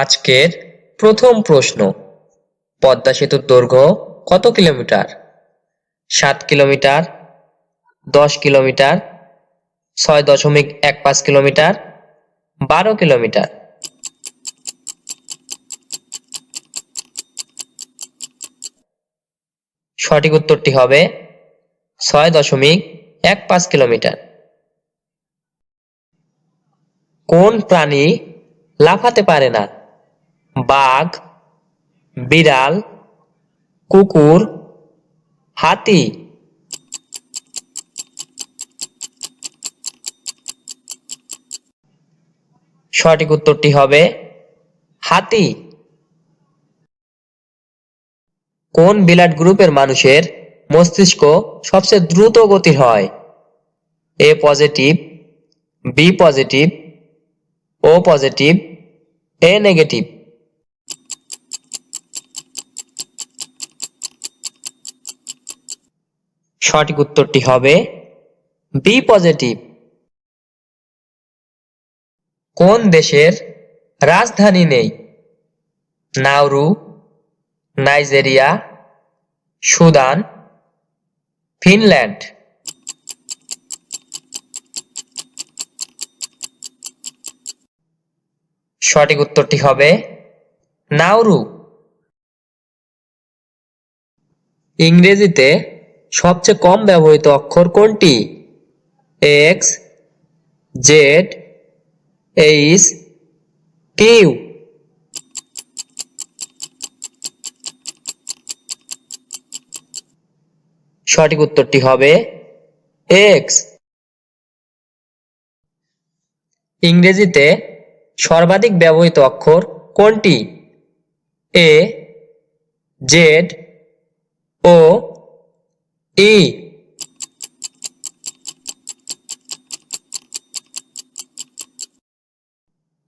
আজকের প্রথম প্রশ্ন। পদ্মা সেতুর দৈর্ঘ্য কত কিলোমিটার? সাত কিলোমিটার, দশ কিলোমিটার, ছয় দশমিক এক পাঁচ কিলোমিটার, বারো কিলোমিটার। সঠিক উত্তরটি হবে ছয় দশমিক এক পাঁচ কিলোমিটার। কোন প্রাণী লাফাতে পারে না? বাঘ, বিড়াল, কুকুর, হাতি। সঠিক উত্তরটি হবে হাতি। কোন বিলাট গ্রুপের মানুষের মস্তিষ্ক সবচেয়ে দ্রুত গতির হয়? A positive, B positive, O positive, A negative. সঠিক উত্তরটি হবে বি পজিটিভ কোন দেশের রাজধানী নেই? Nauru Nigeria, Sudan, Finland. সঠিক উত্তরটি হবে নাউরু ইংরেজিতে সবচেয়ে কম ব্যবহৃত অক্ষর কোনটি? এক্স জেড এইচ কিউ সঠিক উত্তরটি হবে এক্স ইংরেজিতে সর্বাধিক ব্যবহৃত অক্ষর কোনটি? এ জেড ও ই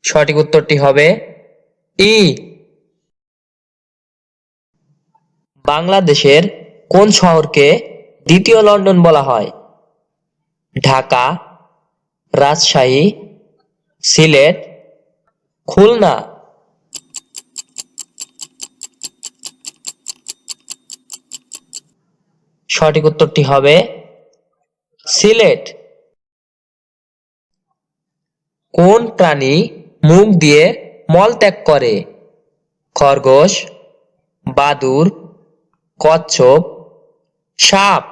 সঠিক উত্তরটি হবে ই বাংলাদেশের কোন শহরকে দ্বিতীয় লন্ডন বলা হয়? ঢাকা, রাজশাহী, সিলেট, খুলনা। সঠিক উত্তরটি হবে সিলেট। কোন প্রাণী মুখ দিয়ে মল ত্যাগ করে? খরগোশ, বাদুর, কচ্ছপ, সাপ।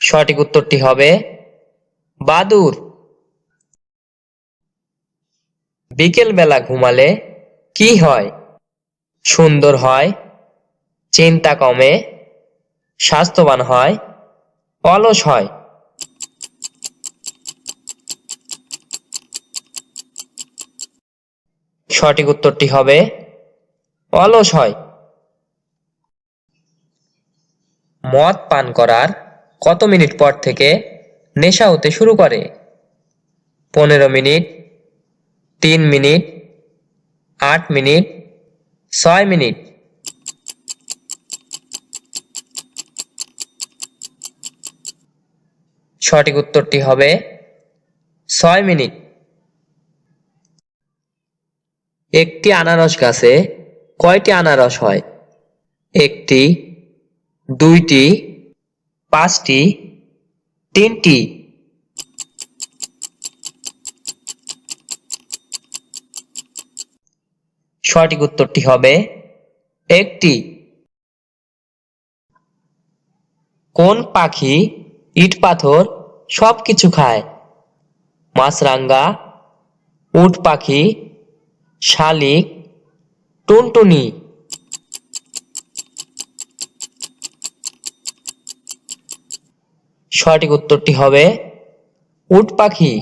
সঠিক উত্তরটি হবে বাদুর। বিকেল বেলা ঘুমালে কি হয়? সুন্দর হয়, চিন্তা কমে, স্বাস্থ্যবান হয়, অলস হয়। সঠিক উত্তরটি হবে, অলস হয়। মদ পান করার কত মিনিট পর থেকে নেশা হতে শুরু করে? পনেরো মিনিট, তিন মিনিট আট মিনিট, ছয় মিনিট। সঠিক উত্তরটি হবে ছয় মিনিট। একটি আনারস গাছে কয়টি আনারস হয়? একটি, দুইটি, পাঁচটি, তিনটি। সঠিক উত্তরটি হবে একটি। কোন পাখি ইট, পাথর সব কিছু খায়? মাছরাঙ্গা উট পাখি, শালিক, টুনটুনি। সঠিক উত্তরটি হবে উট পাখি।